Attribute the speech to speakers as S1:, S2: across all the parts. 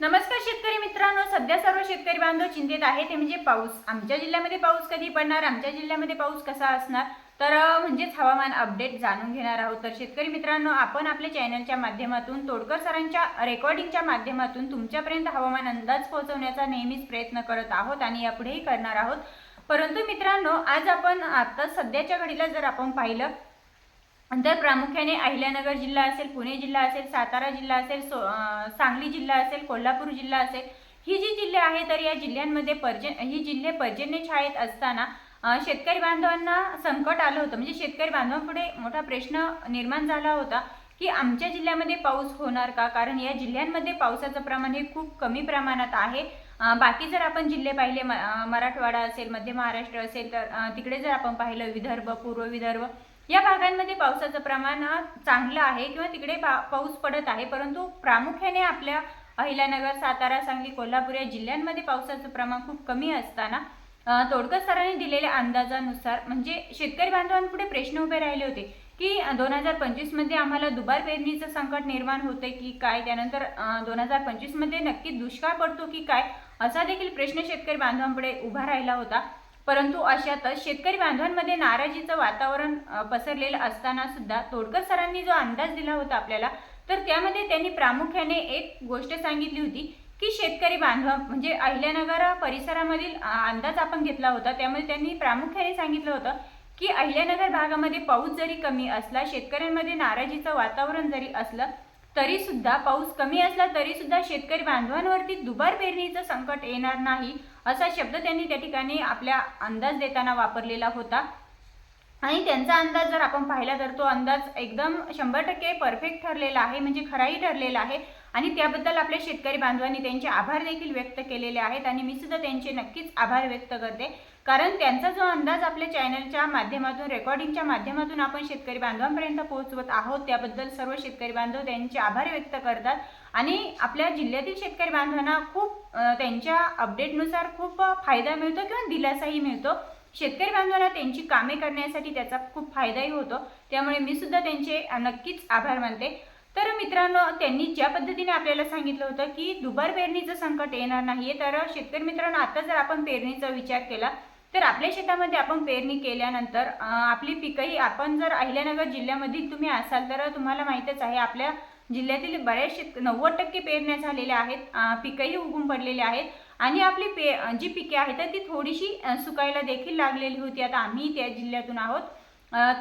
S1: नमस्कार शेतकरी मित्रांनो सध्या सर्व शेतकरी बांधव चिंतेत आहे ते म्हणजे पाऊस. आमच्या जिल्ह्यामध्ये पाऊस कधी पडणार? आमच्या जिल्ह्यामध्ये पाऊस कसा असणार? तर म्हणजेच हवामान अपडेट जाणून घेणार आहोत. तर शेतकरी मित्रांनो आपण आपल्या चॅनलच्या माध्यमातून तोडकर सरांच्या रेकॉर्डिंगच्या माध्यमातून तुमच्यापर्यंत हवामान अंदाज पोहोचवण्याचा नेहमीच प्रयत्न करत आहोत आणि यापुढेही करणार आहोत. परंतु मित्रांनो आज आपण आता सध्याच्या घडीला जर आपण पाहिलं तर प्रामुख्याने अहिल्यानगर जिल्हा असेल पुणे जिल्हा असेल सातारा जिल्हा असेल सो सांगली जिल्हा असेल कोल्हापूर जिल्हा असेल ही जी जिल्हे आहे तर या जिल्ह्यांमध्ये पर्जन ही जिल्हे पर्जन्य छायेत असताना शेतकरी बांधवांना संकट आलं होतं. म्हणजे शेतकरी बांधवांपुढे मोठा प्रश्न निर्माण झाला होता की आमच्या जिल्ह्यामध्ये पाऊस होणार का? कारण या जिल्ह्यांमध्ये पावसाचं प्रमाण हे खूप कमी प्रमाणात आहे. बाकी जर आपण जिल्हे पाहिले म- मराठवाडा असेल मध्य महाराष्ट्र असेल तर तिकडे जर आपण पाहिलं विदर्भ पूर्व विदर्भ या भागांमध्ये पावसाचं प्रमाण चांगलं आहे किंवा तिकडे पा- पाऊस पडत आहे परंतु प्रामुख्याने आपल्या अहिल्यानगर सातारा सांगली कोल्हापूर या जिल्ह्यांमध्ये पावसाचं प्रमाण खूप कमी असताना तोडकर सरांनी दिलेल्या अंदाजानुसार म्हणजे शेतकरी बांधवांपुढे प्रश्न उभे राहिले होते की दोन हजार पंचवीसमध्ये आम्हाला दुबार पेरणीचं संकट निर्माण होते की काय त्यानंतर दोन हजार पंचवीसमध्ये नक्की दुष्काळ पडतो की काय असा देखील प्रश्न शेतकरी बांधवांपुढे उभा राहिला होता. परंतु अशातच शेतकरी बांधवांमध्ये नाराजीचं वातावरण पसरलेलं असताना सुद्धा तोडकर सरांनी जो अंदाज दिला होता आपल्याला तर त्यामध्ये त्यांनी प्रामुख्याने एक गोष्ट सांगितली होती की शेतकरी बांधव म्हणजे अहिल्यानगर परिसरामधील अंदाज आपण घेतला होता. त्यामध्ये त्यांनी प्रामुख्याने सांगितलं होतं की अहिल्यानगर भागामध्ये पाऊस जरी कमी असला शेतकऱ्यांमध्ये नाराजीचं वातावरण जरी असलं तरी सुद्धा पाऊस कमी असला तरी सुद्धा शेतकरी बांधवांवरती दुबार पेरणीचं संकट येणार नाही असा शब्द त्यांनी त्या ठिकाणी आपल्या अंदाज देताना वापरलेला होता. आणि त्यांचा अंदाज जर आपण पाहिला तर तो अंदाज एकदम शंभर टक्के परफेक्ट ठरलेला आहे म्हणजे खराही ठरलेला आहे. आणि त्याबद्दल आपल्या शेतकरी बांधवांनी त्यांचे आभार देखील व्यक्त केलेले आहेत. आणि मी सुद्धा त्यांचे नक्कीच आभार व्यक्त करते. कारण त्यांचा जो अंदाज आपल्या चॅनलच्या माध्यमातून रेकॉर्डिंगच्या माध्यमातून आपण शेतकरी बांधवांपर्यंत पोहोचवत आहोत त्याबद्दल सर्व शेतकरी बांधव त्यांचे आभार व्यक्त करतात. आणि आपल्या जिल्ह्यातील शेतकरी बांधवांना खूप त्यांच्या अपडेटनुसार खूप फायदा मिळतो किंवा दिलासाही मिळतो. शेतकरी बांधवांना त्यांची कामे करण्यासाठी त्याचा खूप फायदाही होतो. त्यामुळे मी सुद्धा त्यांचे नक्कीच आभार मानते. तर मित्रांनो त्यांनी ज्या पद्धतीने आपल्याला सांगितलं होतं की दुबार पेरणीचं संकट येणार नाही तर शेतकरी मित्रांनो आता जर आपण पेरणीचा विचार केला तर आपल्या शेतामध्ये आपण पेरणी केल्यानंतर आपली पिकंही आपण जर अहिल्यानगर जिल्ह्यामधील तुम्ही असाल तर तुम्हाला माहीतच आहे आपल्या जिल्ह्यातील बऱ्याच शेत नव्वद टक्के पेरण्या झालेल्या आहेत पिकंही उगून पडलेले आहेत आणि आपली पे जी पिके आहेत तर ती थोडीशी सुकायला देखील लागलेली होती. आता आम्ही त्या जिल्ह्यातून आहोत.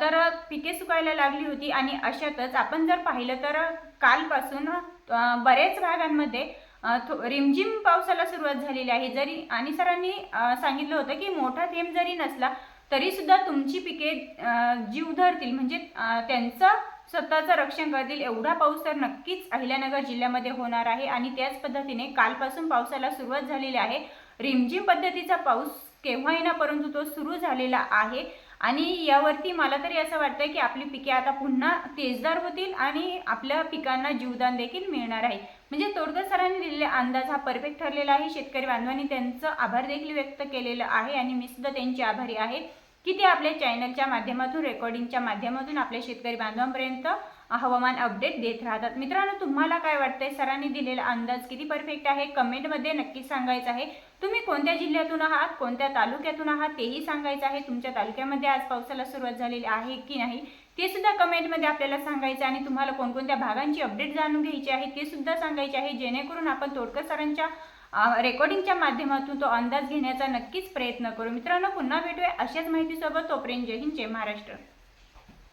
S1: तर पिके सुकायला लागली होती आणि अशातच आपण जर पाहिलं तर कालपासून बऱ्याच भागांमध्ये रिमझिम पावसाला सुरुवात झालेली आहे. जरी आणि सरांनी सांगितलं होतं की मोठा थेंब जरी नसला तरीसुद्धा तुमची पिके जीव धरतील. म्हणजे त्यांचं स्वतःचं रक्षण करतील. एवढा पाऊस तर नक्कीच अहिल्यानगर जिल्ह्यामध्ये होणार आहे. आणि त्याच पद्धतीने कालपासून पावसाला सुरुवात झालेली आहे. रिमझिम पद्धतीचा पाऊस केव्हा येणार परंतु तो सुरू झालेला आहे. आणि यावरती मला तरी असं वाटतं की आपली पिके आता पुन्हा तेजदार होतील आणि आपल्या पिकांना जीवदान देखील मिळणार आहे. म्हणजे तोडकर सरांनी दिलेला अंदाज हा परफेक्ट ठरलेला आहे. शेतकरी बांधवांनी त्यांचं आभार देखील व्यक्त केलेलं आहे आणि मी सुद्धा त्यांची आभारी आहे की ते आपल्या चॅनलच्या माध्यमातून रेकॉर्डिंगच्या माध्यमातून आपल्या शेतकरी बांधवांपर्यंत हवामान अपडेट देत राहतात. मित्रांनो तुम्हाला काय वाटतंय? सरांनी दिलेला अंदाज किती परफेक्ट आहे? कमेंटमध्ये नक्की सांगायचं आहे. तुम्ही कोणत्या जिल्ह्यातून आहात? कोणत्या तालुक्यातून आहात? तेही सांगायचं आहे. तुमच्या तालुक्यामध्ये आज पावसाला सुरुवात झालेली आहे की नाही? ते सुद्धा कमेंटमध्ये आपल्याला सांगायचं आणि तुम्हाला कोणकोणत्या भागांची अपडेट जाणून घ्यायची आहे ते सुद्धा सांगायचे आहे. जेणेकरून आपण तोडकर सरांच्या रेकॉर्डिंगच्या माध्यमातून तो अंदाज घेण्याचा नक्कीच प्रयत्न करू. मित्रांनो पुन्हा भेटूया अशाच माहितीसोबत. तोपर्यंत जय हिंद जय महाराष्ट्र.